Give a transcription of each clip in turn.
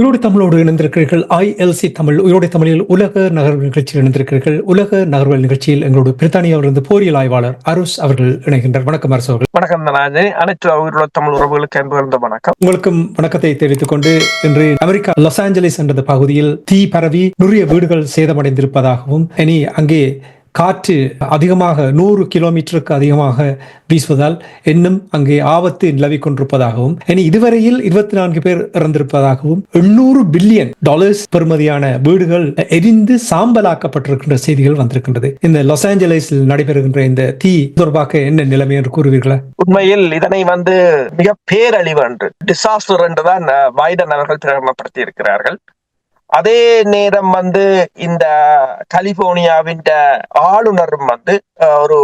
உயிரோடு தமிழோடு இணைந்திருக்கிறீர்கள். ஐஎல்சி தமிழ். உயிரோடு தமிழில் உலக நகர்வு நிகழ்ச்சியில் இணைந்திருக்கிறீர்கள். உலக நகர்வல் நிகழ்ச்சியில் எங்களோட பிரித்தானியாவிலிருந்து போரியல் ஆய்வாளர் அருஸ் அவர்கள் இணைகின்றார் வணக்கம் அரசு அவர்கள். வணக்கம் அனைத்து உயிருள்ள தமிழ் உறவுகளுக்கு அன்பு வணக்கம். உங்களுக்கும் வணக்கத்தை தெரிவித்துக் கொண்டு இன்று அமெரிக்கா லாஸ் ஏஞ்சலிஸ் என்ற பகுதியில் தீ பரவி நிறைய வீடுகள் சேதமடைந்திருப்பதாகவும் இனி அங்கே காற்று அதிகமாக நூறு கிலோமீட்டருக்கு அதிகமாக வீசுவதால் இன்னும் அங்கே ஆபத்து நிலவிக் கொண்டிருப்பதாகவும் இனி இதுவரையில் இருபத்தி நான்கு பேர் இறந்திருப்பதாகவும் எண்ணூறு பில்லியன் டாலர்ஸ் பெறுமதியான வீடுகள் எரிந்து சாம்பலாக்கப்பட்டிருக்கின்ற செய்திகள் வந்திருக்கின்றது. இந்த லாஸ் ஏஞ்சலிஸில் நடைபெறுகின்ற இந்த தீ தொடர்பாக என்ன நிலைமை என்று கூறுவீர்களா? உண்மையில் இதனை வந்து மிக பேரழிவு என்று டிசாஸ்டர் என்றுதான் பைடன் அவர்கள் பிரகடனப்படுத்தி இருக்கிறார்கள் அதே நேரம் வந்து இந்த கலிபோர்னியாவின் ஆளுநரும் வந்து ஒரு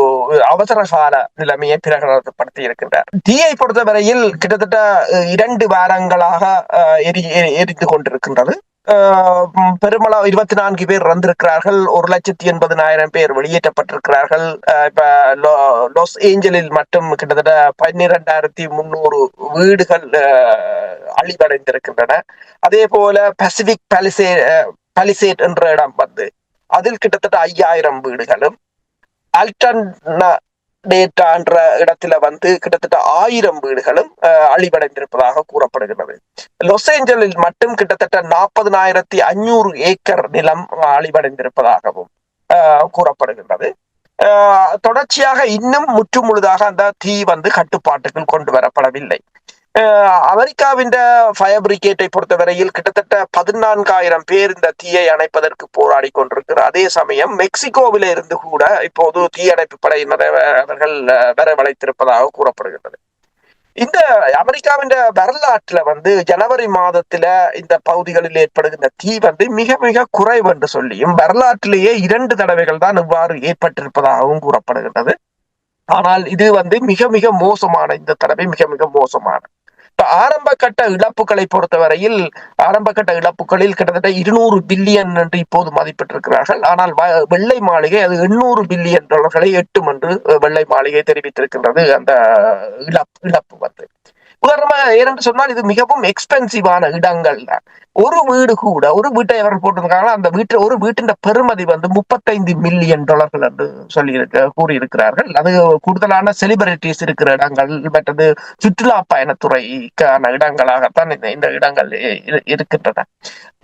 அவசர கால நிலைமையை பிரகடனப்படுத்தி இருக்கின்றார் தீயை பொறுத்தவரையில் கிட்டத்தட்ட இரண்டு வாரங்களாக அஹ், எரி எரி- எரிந்து கொண்டிருக்கின்றது. பெருமளவு இருபத்தி நான்கு பேர் இறந்திருக்கிறார்கள். ஒரு லட்சத்தி எண்பதினாயிரம் பேர் வெளியேற்றப்பட்டிருக்கிறார்கள். இப்ப லோ- லாஸ் ஏஞ்சலில் மட்டும் கிட்டத்தட்ட பன்னிரெண்டாயிரத்தி முன்னூறு வீடுகள் அஹ், அழிவடைந்திருக்கின்றன. அதே போல பசிபிக் பலிசே பலிசேட் என்ற இடம் வந்து அதில் கிட்டத்தட்ட ஐயாயிரம் வீடுகளும் அல்டன் டேட்டா என்ற இடத்துல வந்து கிட்டத்தட்ட ஆயிரம் வீடுகளும் அழிவடைந்திருப்பதாக கூறப்படுகிறது. லாஸ் ஏஞ்சலில் மட்டும் கிட்டத்தட்ட நாற்பதனாயிரத்தி அஞ்சூறு ஏக்கர் நிலம் அழிவடைந்திருப்பதாகவும் கூறப்படுகின்றது. தொடர்ச்சியாக இன்னும் முற்றுமுழுதாக அந்த தீ வந்து கட்டுப்பாட்டுக்குள் கொண்டு வரப்படவில்லை. அமெரிக்காவின் ஃபயர் பிரிகேட்டை பொறுத்தவரையில் கிட்டத்தட்ட பதினான்காயிரம் பேர் இந்த தீயை அணைப்பதற்கு போராடி கொண்டிருக்கிற அதே சமயம் மெக்சிகோவில இருந்து கூட இப்போது தீயணைப்பு படையினர் அவர்கள் அஹ், வரவழைத்திருப்பதாக கூறப்படுகின்றது. இந்த அமெரிக்காவின் வரலாற்றுல வந்து ஜனவரி மாதத்துல இந்த பகுதிகளில் ஏற்படுகின்ற தீ வந்து மிக மிக குறைவு என்று சொல்லியும் வரலாற்றிலேயே இரண்டு தடவைகள் தான் இவ்வாறு ஏற்பட்டிருப்பதாகவும் கூறப்படுகின்றது. ஆனால் இது வந்து மிக மிக மோசமான இந்த தடவை மிக மிக மோசமான. ஆரம்ப கட்ட இழப்புகளை பொறுத்தவரையில் ஆரம்ப கட்ட இழப்புகளில் கிட்டத்தட்ட இருநூறு பில்லியன் என்று இப்போது மதிப்பிட்டிருக்கிறார்கள். ஆனால் வ- வெள்ளை மாளிகை அது எண்ணூறு பில்லியன் டாலர்களை எட்டும் என்று அஹ், வெள்ளை மாளிகை தெரிவித்திருக்கின்றது அந்த இழப்பு இழப்பு வந்து. உதாரணமாக ஏனென்று சொன்னால் இது மிகவும் எக்ஸ்பென்சிவான இடங்கள். ஒரு வீடு கூட ஒரு வீட்டை அவர் போட்டிருக்காங்களோ அந்த வீட்டு ஒரு வீட்டின் பெருமதி வந்து முப்பத்தைந்து மில்லியன் டாலர்கள் என்று சொல்லி இருக்க கூறியிருக்கிறார்கள். அது கூடுதலான செலிபிரிட்டிஸ் இருக்கிற இடங்கள் மற்றது சுற்றுலா பயணத்துறைக்கான இடங்களாகத்தான் இந்த இந்த இடங்கள் இருக்கின்றன.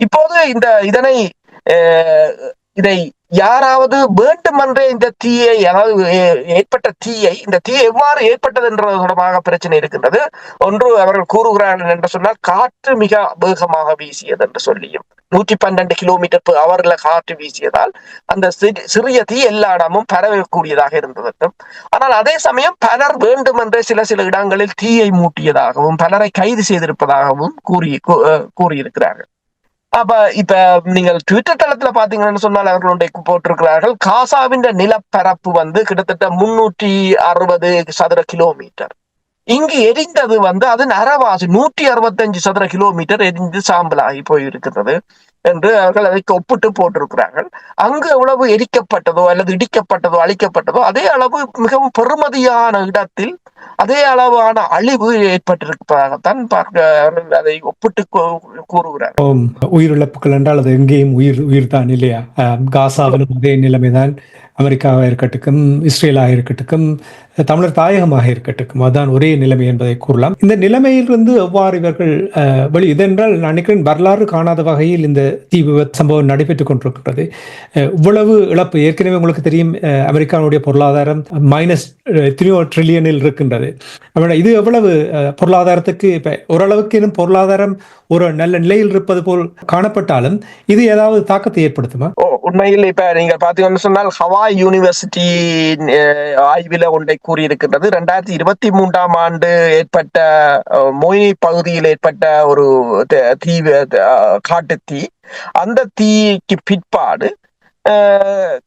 இப்போது இந்த இதனை இதை யாராவது வேண்டுமென்றே இந்த தீயை அதாவது ஏற்பட்ட தீயை இந்த தீ எவ்வாறு ஏற்பட்டது என்ற தொடர்பாக பிரச்சனை இருக்கின்றது. ஒன்று அவர்கள் கூறுகிறார்கள் என்று சொன்னால் காற்று மிக வேகமாக வீசியது என்று சொல்லியும் நூற்றி பன்னெண்டு கிலோமீட்டர் per காற்று வீசியதால் அந்த சிறி- சிறிய தீ எல்லா இடமும் பரவக்கூடியதாக இருந்தது ஆனால் அதே சமயம் பலர் வேண்டுமென்றே சில சில இடங்களில் தீயை மூட்டியதாகவும் பலரை கைது செய்திருப்பதாகவும் கூறி கூ- கூறியிருக்கிறார்கள். அப்ப இப்ப நீங்கள் ட்விட்டர் தளத்துல பாத்தீங்கன்னு சொன்னால் அவர்களுடைய போட்டிருக்கிறார்கள். காசாவின் நிலப்பரப்பு வந்து கிட்டத்தட்ட முன்னூற்றி அறுபது சதுர கிலோமீட்டர். இங்கு எரிந்தது வந்து அது நரவாசி நூற்றி அறுபத்தஞ்சு சதுர கிலோமீட்டர் எரிந்து சாம்பலாகி போயிருக்கிறது. என்று அவர்கள் அதை ஒப்பிட்டு போட்டிருக்கிறார்கள். அங்கு எவ்வளவு எரிக்கப்பட்டதோ அல்லது இடிக்கப்பட்டதோ அழிக்கப்பட்டதோ அதே அளவு மிகவும் பெருமதியான இடத்தில் அதே அளவான அழிவு ஏற்பட்டிருப்பதாகத்தான் பார்க்க அதை ஒப்பிட்டு கூ- கூறுகிறார் உயிரிழப்புகள் என்றால் அது எங்கேயும் உயிர் உயிர் தான் இல்லையா காசாவிலும் அதே நிலைமைதான் அமெரிக்காவாக இருக்கட்டும் இஸ்ரேலாக இருக்கட்டும் தமிழர் தாயகமாக இருக்கட்டும் அதுதான் ஒரே நிலைமை என்பதை கூறலாம். இந்த நிலைமையிலிருந்து எவ்வாறு இவர்கள் வழி வெளி இதென்றால் நான் நினைக்கிறேன் வரலாறு காணாத வகையில் இந்த தீ விபத்து சம்பவம் நடைபெற்றுக் கொண்டிருக்கின்றது. இவ்வளவு இழப்பு ஏற்கனவே உங்களுக்கு தெரியும் அமெரிக்காவுடைய பொருளாதாரம் மைனஸ் எத்தனையோ ட்ரில்லியனில் இருக்கின்றது. இது எவ்வளவு பொருளாதாரத்துக்கு இப்ப ஓரளவுக்கு இன்னும் பொருளாதாரம் ஒரு நல்ல நிலையில் இருப்பது போல் காணப்பட்டாலும் இது ஏதாவது தாக்கத்தை ஏற்படுத்துமா? உண்மையில் இப்ப நீங்க பாத்தீங்கன்னு சொன்னால் ஹவாய் யூனிவர்சிட்டி அஹ், ஆய்வில ஒன்றை கூறியிருக்கின்றது. ரெண்டாயிரத்தி இருபத்தி மூன்றாம் ஆண்டு ஏற்பட்ட மொய் மொய்னி பகுதியில் ஏற்பட்ட ஒரு த- தீ காட்டு தீ. அந்த தீக்கு பிற்பாடு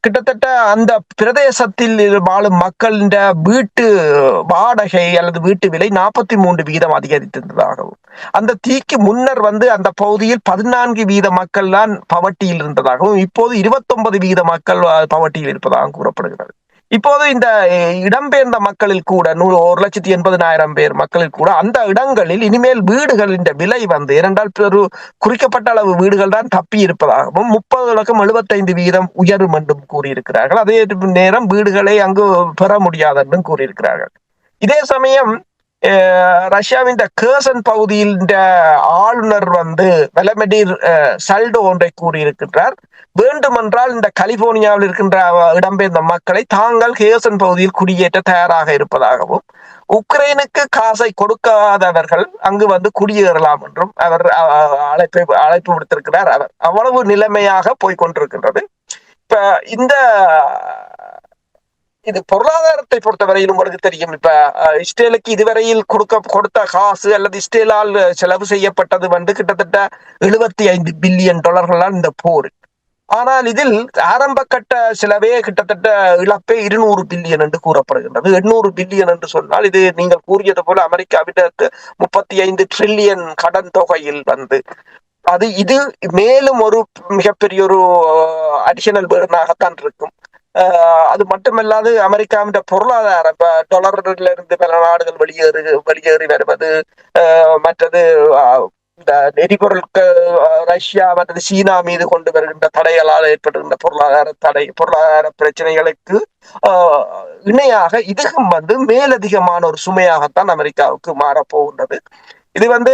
கிட்டத்தட்ட அந்த பிரதேசத்தில் வாழும் மக்களின் வீட்டு வாடகை அல்லது வீட்டு விலை நாற்பத்தி மூன்று வீதம் அதிகரித்திருந்ததாகவும் அந்த தீக்கு முன்னர் வந்து அந்த பகுதியில் பதினான்கு வீத மக்கள் தான் பவட்டியில் இருந்ததாகவும் இப்போது இருபத்தொன்பது வீத மக்கள் பவட்டியில் இருப்பதாகவும் கூறப்படுகிறது. இப்போது இந்த இடம்பெயர்ந்த மக்களில் கூட நூறு ஒரு லட்சத்தி எண்பதினாயிரம் பேர் மக்களில் கூட அந்த இடங்களில் இனிமேல் வீடுகளின் விலை வந்து இரண்டால் ஒரு குறிக்கப்பட்ட அளவு வீடுகள் தான் தப்பி இருப்பதாகவும் முப்பது லட்சம் எழுபத்தைந்து வீதம் உயரும் என்றும் கூறியிருக்கிறார்கள். அதே நேரம் வீடுகளை அங்கு பெற முடியாது என்றும் கூறியிருக்கிறார்கள். இதே சமயம் ரஷ்யாவின் இந்த கேர்சன் பகுதியில் இந்த ஆளுநர் வந்து வெலமெடிர் சல்டோ ஒன்றை கூறியிருக்கின்றார் வேண்டுமென்றால் இந்த கலிபோர்னியாவில் இருக்கின்ற இடம்பெயர்ந்த மக்களை தாங்கள் கேர்சன் பகுதியில் குடியேற்ற தயாராக இருப்பதாகவும் உக்ரைனுக்கு காசை கொடுக்காதவர்கள் அங்கு வந்து குடியேறலாம் என்றும் அவர் அழைப்பை அழைப்பு விடுத்திருக்கிறார் அவர் அவ்வளவு நிலைமையாக போய்கொண்டிருக்கின்றது இப்ப இந்த இது பொருளாதாரத்தை பொறுத்தவரையில் உங்களுக்கு தெரியும். இப்ப அஹ், இஸ்ரேலுக்கு இதுவரையில் கொடுக்க கொடுத்த காசு அல்லது இஸ்ரேலால் செலவு செய்யப்பட்டது வந்து கிட்டத்தட்ட எழுபத்தி ஐந்து பில்லியன் டாலர்களால் இந்த போர். ஆனால் இதில் ஆரம்ப கட்ட செலவே கிட்டத்தட்ட இழப்பே இருநூறு பில்லியன் என்று கூறப்படுகின்றது. எண்ணூறு பில்லியன் என்று சொன்னால் இது நீங்கள் கூறியது போல அமெரிக்காவிட முப்பத்தி ஐந்து ட்ரில்லியன் கடன் தொகையில் வந்து. அது இது மேலும் ஒரு மிகப்பெரிய ஒரு அடிஷனல் பேர்னாகத்தான் இருக்கும். அது மட்டுமல்லாது அமெரிக்காவின் பொருளாதாரம் இப்ப டொலர்ல இருந்து பல நாடுகள் வெளியேறு வெளியேறி வருவது மற்றது இந்த எரிபொருட்கள் ரஷ்யா மற்றது சீனா மீது கொண்டு வருகின்ற தடைகளால் ஏற்படுகின்ற பொருளாதார தடை பொருளாதார பிரச்சனைகளுக்கு இணையாக இதுகம் வந்து மேலதிகமான ஒரு சுமையாகத்தான் அமெரிக்காவுக்கு மாறப்போகின்றது. இது வந்து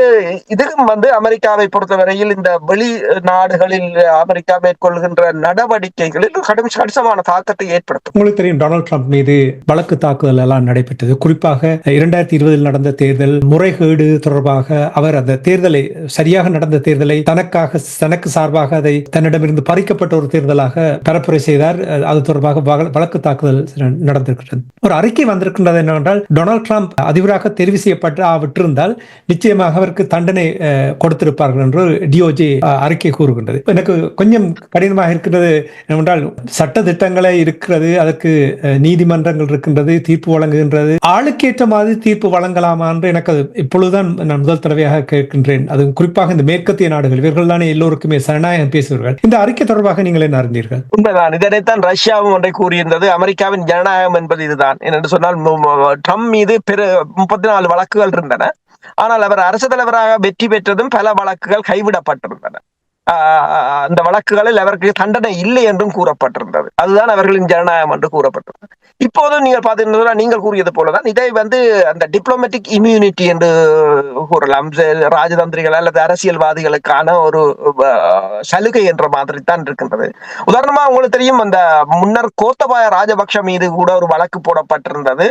இதுவும் வந்து அமெரிக்காவை பொறுத்தவரையில் இந்த வெளி நாடுகளில் அமெரிக்கா மேற்கொள்கின்ற நடவடிக்கைகளில் கடும் கணிசமான தாக்கத்தை ஏற்படுத்தும். உங்களுக்கு தெரியும் டொனால்ட் ட்ரம்ப் மீது வழக்கு தாக்குதல் எல்லாம் நடைபெற்றது. குறிப்பாக இரண்டாயிரத்தி இருபதில் நடந்த தேர்தல் முறைகேடு தொடர்பாக அவர் அந்த தேர்தலை சரியாக நடந்த தேர்தலை தனக்காக தனக்கு சார்பாக அதை தன்னிடமிருந்து பறிக்கப்பட்ட ஒரு தேர்தலாக பரப்புரை செய்தார். அது தொடர்பாக வழக்கு தாக்குதல் நடந்திருக்கிறது. ஒரு அறிக்கை வந்திருக்கின்றது என்னவென்றால் டொனால்ட் ட்ரம்ப் அதிபராக தெரிவு செய்யப்பட்டு விட்டிருந்தால் நிச்சயமாக அவருக்கு தண்டனை கொடுத்திருப்பார்கள் என்று டிஓஜி அறிக்கை கூறுகின்றது. எனக்கு கொஞ்சம் கடினமாக இருக்கிறது என்றால் சட்ட திட்டங்களே இருக்கிறது அதற்கு நீதிமன்றங்கள் இருக்கின்றது தீர்ப்பு வழங்குகின்றது. ஆளுக்கேற்ற மாதிரி தீர்ப்பு வழங்கலாமா என்று எனக்கு அது இப்பொழுதுதான் நான் முதல் தடவையாக கேட்கின்றேன். அது குறிப்பாக இந்த மேற்கத்திய நாடுகள் இவர்கள் தானே எல்லோருக்குமே சரணாயகம் பேசுவார்கள் இந்த அறிக்கை தொடர்பாக நீங்கள் என்ன அறிந்தீர்கள்? உண்மைதான். இதனைத்தான் ரஷ்யாவும் ஒன்றை கூறியிருந்தது. அமெரிக்காவின் ஜனநாயகம் என்பது இதுதான். என்று சொன்னால் ட்ரம்ப் மீது பெரு முப்பத்தி நாலு வழக்குகள் இருந்தன. ஆனால் அவர் அரசு தலைவராக வெற்றி பெற்றதும் பல வழக்குகள் கைவிடப்பட்டிருந்தன. அந்த வழக்குகளில் அவருக்கு தண்டனை இல்லை என்றும் கூறப்பட்டிருந்தது. அதுதான் அவர்களின் ஜனநாயகம் என்று கூறப்பட்டது இப்போதும் நீங்கள் பார்த்தீங்கன்னா நீங்கள் கூறியது போலதான் இதை வந்து அந்த டிப்ளமேட்டிக் இம்யூனிட்டி என்று கூறலாம். ராஜதந்திரிகள் அல்லது அரசியல்வாதிகளுக்கான ஒரு சலுகை என்ற மாதிரி தான் இருக்கின்றது. உதாரணமா உங்களுக்கு தெரியும் அந்த முன்னர் கோத்தபாய ராஜபக்ஷ மீது கூட ஒரு வழக்கு போடப்பட்டிருந்தது.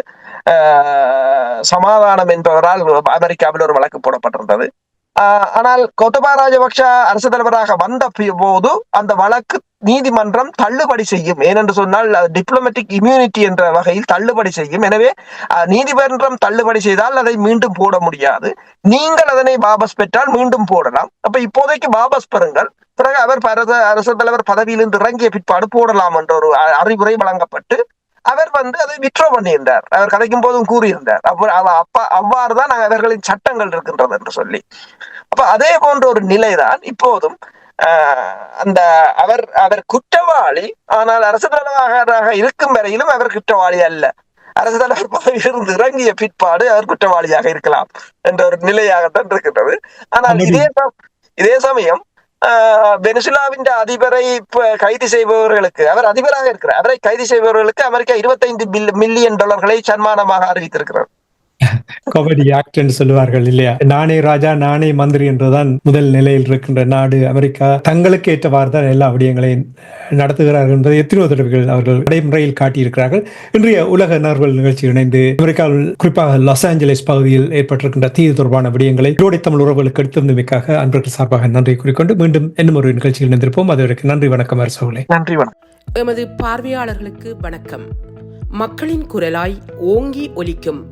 சமாதானம் என்பவரால் அமெரிக்காவில் ஒரு வழக்கு போடப்பட்டிருந்தது. ஆனால் கொத்தபா ராஜபக்ஷ அரசு தலைவராக வந்த போது அந்த வழக்கு நீதிமன்றம் தள்ளுபடி செய்யும். ஏனென்று சொன்னால் டிப்ளமேட்டிக் இம்யூனிட்டி என்ற வகையில் தள்ளுபடி செய்யும். எனவே அஹ், நீதிமன்றம் தள்ளுபடி செய்தால் அதை மீண்டும் போட முடியாது. நீங்கள் அதனை வாபஸ் பெற்றால் மீண்டும் போடலாம். அப்ப இப்போதைக்கு வாபஸ் பெறுங்கள். பிறகு அவர் பரத அரசு தலைவர் பதவியிலிருந்து இறங்கிய பிற்பாடு போடலாம் என்ற ஒரு அறிவுரை வழங்கப்பட்டு அவர் வந்து அதை விட்ரோ பண்ணியிருந்தார். அவர் கதைக்கும் போதும் கூறியிருந்தார். அப்ப அவ- அப்ப அவ்வாறு தான் அவர்களின் சட்டங்கள் இருக்கின்றது என்று சொல்லி. அப்ப அதே போன்ற ஒரு நிலைதான் இப்போதும் அந்த அவர் அவர் குற்றவாளி ஆனால் அரசு தலைவராக இருக்கும் வரையிலும் அவர் குற்றவாளி அல்ல. அரசு தலைவர் பதவியிலிருந்து இறங்கிய பிற்பாடு அவர் குற்றவாளியாக இருக்கலாம் என்ற ஒரு நிலையாகத்தான் இருக்கின்றது. ஆனால் இதே இதே சமயம் வெனிசுலாவின் அதிபரை இப்ப கைது செய்பவர்களுக்கு அவர் அதிபராக இருக்கிறார் அவரை கைது செய்பவர்களுக்கு அமெரிக்கா இருபத்தைந்து மில்லியன் டாலர்களை சன்மானமாக அறிவித்திருக்கிறார் காமெடி ஆக்ட் என்று சொல்லுவார்கள் இல்லையா? நானே ராஜா நானே மந்திரி என்றுதான் முதல் நிலையில் இருக்கின்ற நாடு அமெரிக்கா. தங்களுக்கு ஏற்றவாறு தான் எல்லா விடயங்களையும் நடத்துகிறார்கள் என்பதை எத்தனையோ தடவைகள் அவர்கள் நடைமுறையில் காட்டியிருக்கிறார்கள். இன்றைய உலக நார்கள் நிகழ்ச்சி இணைந்து அமெரிக்காவில் குறிப்பாக லாஸ் ஏஞ்சலிஸ் பகுதியில் ஏற்பட்டிருக்கின்ற தீ தொடர்பான விடயங்களை ஜோடி தமிழ் உறவுகளுக்கு எடுத்திருந்தமைக்காக அன்பர்கள் சார்பாக நன்றி கூறிக்கொண்டு மீண்டும் இன்னும் ஒரு நிகழ்ச்சியில் இணைந்திருப்போம். அதுவரைக்கும் நன்றி வணக்கம் அரசோலை நன்றி வணக்கம். எமது பார்வையாளர்களுக்கு வணக்கம். மக்களின் குரலாய் ஓங்கி ஒலிக்கும்